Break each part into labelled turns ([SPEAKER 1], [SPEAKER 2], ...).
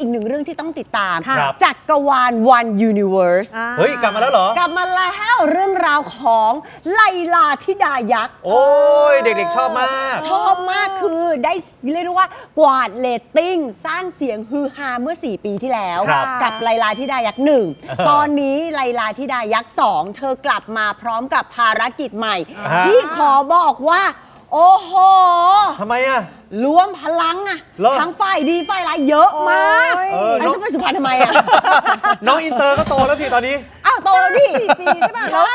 [SPEAKER 1] อีกหนึ่งเรื่องที่ต้องติดตาม
[SPEAKER 2] ค่ะ
[SPEAKER 3] ครับ
[SPEAKER 1] จักรวาล One Universe
[SPEAKER 2] อ่า
[SPEAKER 3] เฮ้ย กลับมาแล้วเหรอ
[SPEAKER 1] กลับมาแล้วเรื่องราวของไลลาธิดายักษ์
[SPEAKER 3] โอ้ย เด็กๆ ชอบมาก
[SPEAKER 1] ชอบมากคือได้เรียกได้ว่ากวาดเรตติ้ง สร้างเสียงฮือฮาเมื่อ 4 ปีที่แล้ว
[SPEAKER 3] ครับ
[SPEAKER 1] กับไลลาธิดายักษ์หนึ่ง
[SPEAKER 3] เออ
[SPEAKER 1] ตอนนี้ไลลาธิดายักษ์สองเธอกลับมาพร้อมกับภารกิจใหม่
[SPEAKER 3] อ่าฮะ
[SPEAKER 1] ที่ขอบอกว่า โอ้โห
[SPEAKER 3] ทำไมอะ
[SPEAKER 1] รวมพลังอะ
[SPEAKER 3] เหรอ
[SPEAKER 1] ทั้งฝ่ายดีฝ่ายร้ายเยอะมาก
[SPEAKER 2] โอ้ย
[SPEAKER 3] เออ
[SPEAKER 1] ไอ้ฉันไปสุพรรณทำไมอะ
[SPEAKER 3] น้องอินเตอร์ก็โตแล้วสิตอนนี้
[SPEAKER 1] อ้าวโตแล้วดิ
[SPEAKER 2] สี่ปีใช่ป่ะ
[SPEAKER 1] ใช่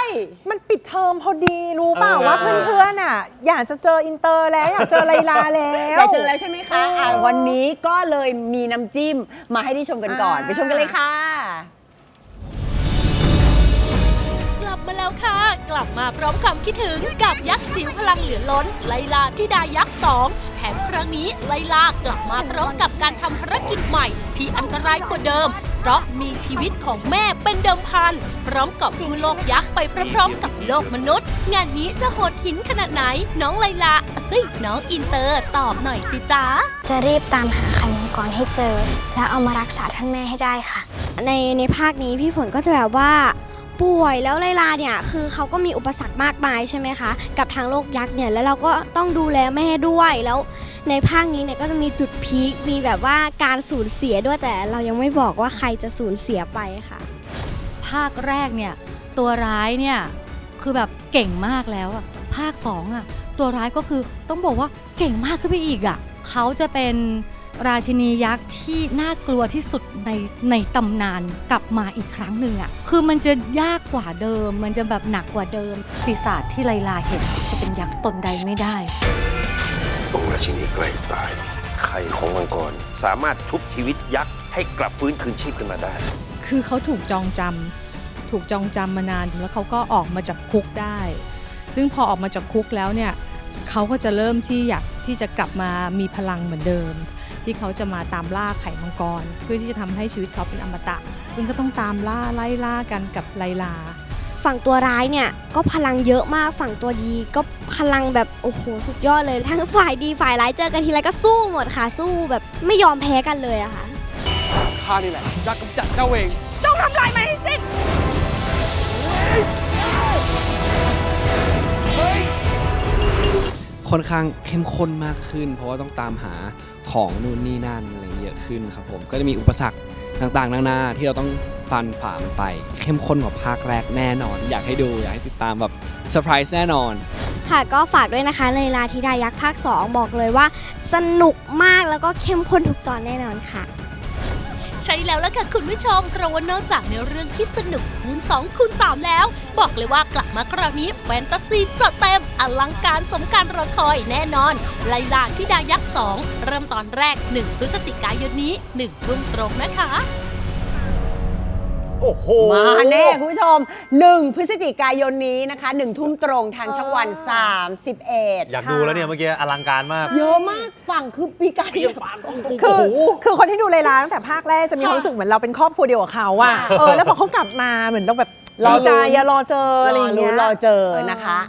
[SPEAKER 2] มันปิดเทอมพอดีรู้เปล่า
[SPEAKER 3] เออ
[SPEAKER 2] ว่าเพื่อนๆอะ อยากจะเจออินเตอร์แล้วอยากเจอไลลาแล้ว
[SPEAKER 1] ได้เจอแล้วใช่ไหมคะอะ
[SPEAKER 2] เออ
[SPEAKER 1] วันนี้ก็เลยมีน้ำจิ้มมาให้ได้ชมกันก่อน
[SPEAKER 2] อ่า
[SPEAKER 1] ไปชมกันเลยค่ะ
[SPEAKER 4] ก ลับมาแล้วค่ะ กลับมาพร้อมความคิดถึงกับยักษ์จิ๋วพลังเหลือล้น ไลลาที่ดายักษ์สองแถมครั้งนี้ไลลากลับมาพร้อมกับการทำภารกิจใหม่ ที่อันตรายกว่าเดิม เพราะมีชีวิตของแม่เป็นเดิมพัน พร้อมกับผู้โลกยักษ์ไปพร้อมๆกับโลกมนุษย์ งานนี้จะโหดหินขนาดไหน น้องไลลาเฮ้ยน้องอินเตอร์ตอบหน่อยสิจ๊ะ
[SPEAKER 5] จะรีบตามหาไข่มังกรให้เจอ และเอามารักษาท่านแม่ให้ได้ค่ะ
[SPEAKER 6] ในในภาคนี้พี่ฝนก็จะแบบว่า ป่วยแล้วไลลาเนี่ยคือเขาก็มีอุปสรรคมากมายใช่ไหมคะ กับทางโลกยักษ์เนี่ยแล้วเราก็ต้องดูแลแม่ด้วยแล้วในภาคนี้เนี่ยก็จะมีจุดพีคมีแบบว่าการสูญเสียด้วยแต่เรายังไม่บอกว่าใครจะสูญเสียไปค่ะ
[SPEAKER 7] ภาคแรกเนี่ยตัวร้ายเนี่ยคือแบบเก่งมากแล้วอะภาคสองอะตัวร้ายก็คือต้องบอกว่าเก่งมากขึ้นไปอีกอะเขาจะเป็น ราชินียักษ์ที่น่ากลัวที่สุดในในตำนานกลับมาอีกครั้งหนึ่งอะคือมันจะยากกว่าเดิม มันจะแบบหนักกว่าเดิม ปีศาจที่ไลลาเห็นจะเป็นยักษ์ตนใดไม่ได้
[SPEAKER 8] องค์ราชินีใกล้ตายไข่ของมังกรสามารถชุบชีวิตยักษ์ให้กลับฟื้นคืนชีพขึ้นมาได้
[SPEAKER 9] คือเขาถูกจองจำถูกจองจำมานานแล้วเขาก็ออกมาจากคุกได้ ซึ่งพอออกมาจากคุกแล้วเนี่ยเขาก็จะเริ่มที่อยากที่จะกลับมามีพลังเหมือนเดิม ที่เขาจะมาตามล่าไข่มังกร เพื่อที่จะทำให้ชีวิตเขาเป็นอมตะ ซึ่งก็ต้องตามล่าไล่ล่ากันกับไลลา
[SPEAKER 6] ฝั่งตัวร้ายเนี่ยก็พลังเยอะมากฝั่งตัวดีก็พลังแบบโอ้โหสุดยอดเลย ทั้งฝ่ายดีฝ่ายร้ายเจอกันทีไรก็สู้หมดค่ะสู้แบบไม่ยอมแพ้กันเลยอะค่ะ
[SPEAKER 10] ข้านี่แหละจะกำจัดเจ้าเอง ค่อนข้างเข้มข้นมากขึ้น เพราะว่าต้องตามหาของนู่นนี่นั่นอะไรเยอะขึ้นครับผมก็จะมีอุปสรรคต่างๆ นานาที่เราต้องฟันฝ่ามันไป เข้มข้นกว่าภาคแรกแน่นอน อยากให้ดูอยากให้ติดตามแบบเซอร์ไพรส์แน่นอน
[SPEAKER 6] ค่ะก็ฝากด้วยนะคะในลาธิดายักษ์ภาค 2 บอกเลยว่า สนุกมากแล้วก็เข้มข้นทุกตอนแน่นอนค่ะ
[SPEAKER 4] ใช่แล้วล่ะค่ะคุณผู้ชมเพราะว่านอกจากในเรื่องที่สนุกคูณ2คูณ3แล้ว บอกเลยว่ากลับมาคราวนี้แฟนตาซีจัดเต็มอลังการสมการรอคอยแน่นอน ไลลาที่ดายักษ์2เริ่มตอนแรก 1 พฤศจิกายนนี้1ทุ่มตรงนะคะ
[SPEAKER 3] โอ้โห
[SPEAKER 1] มาแน่คุณผู้ชม 1 พฤศจิกายนนี้นะคะ1ทุ่มตรงทางช่องวัน 31
[SPEAKER 3] อยากดูแล้วเนี่ยเมื่อกี้อลังการมาก
[SPEAKER 1] เยอะมากฝั่งคือปีการ
[SPEAKER 2] คือ
[SPEAKER 3] โอ้โห
[SPEAKER 2] คือคนที่ดูไลลาตั้งแต่ภาคแรกจะมีความรู้สึกเหมือนเราเป็นครอบครัวเดียวกับเขาอะ
[SPEAKER 1] ค่ะ
[SPEAKER 2] เออแล้วพอเขากลับมาเหมือนเราแบบ
[SPEAKER 1] รอ
[SPEAKER 2] ดีใจ
[SPEAKER 1] ลุ้น
[SPEAKER 2] อย่ารอเจออะไรอย่างเงี้ย
[SPEAKER 1] รอเจอนะคะ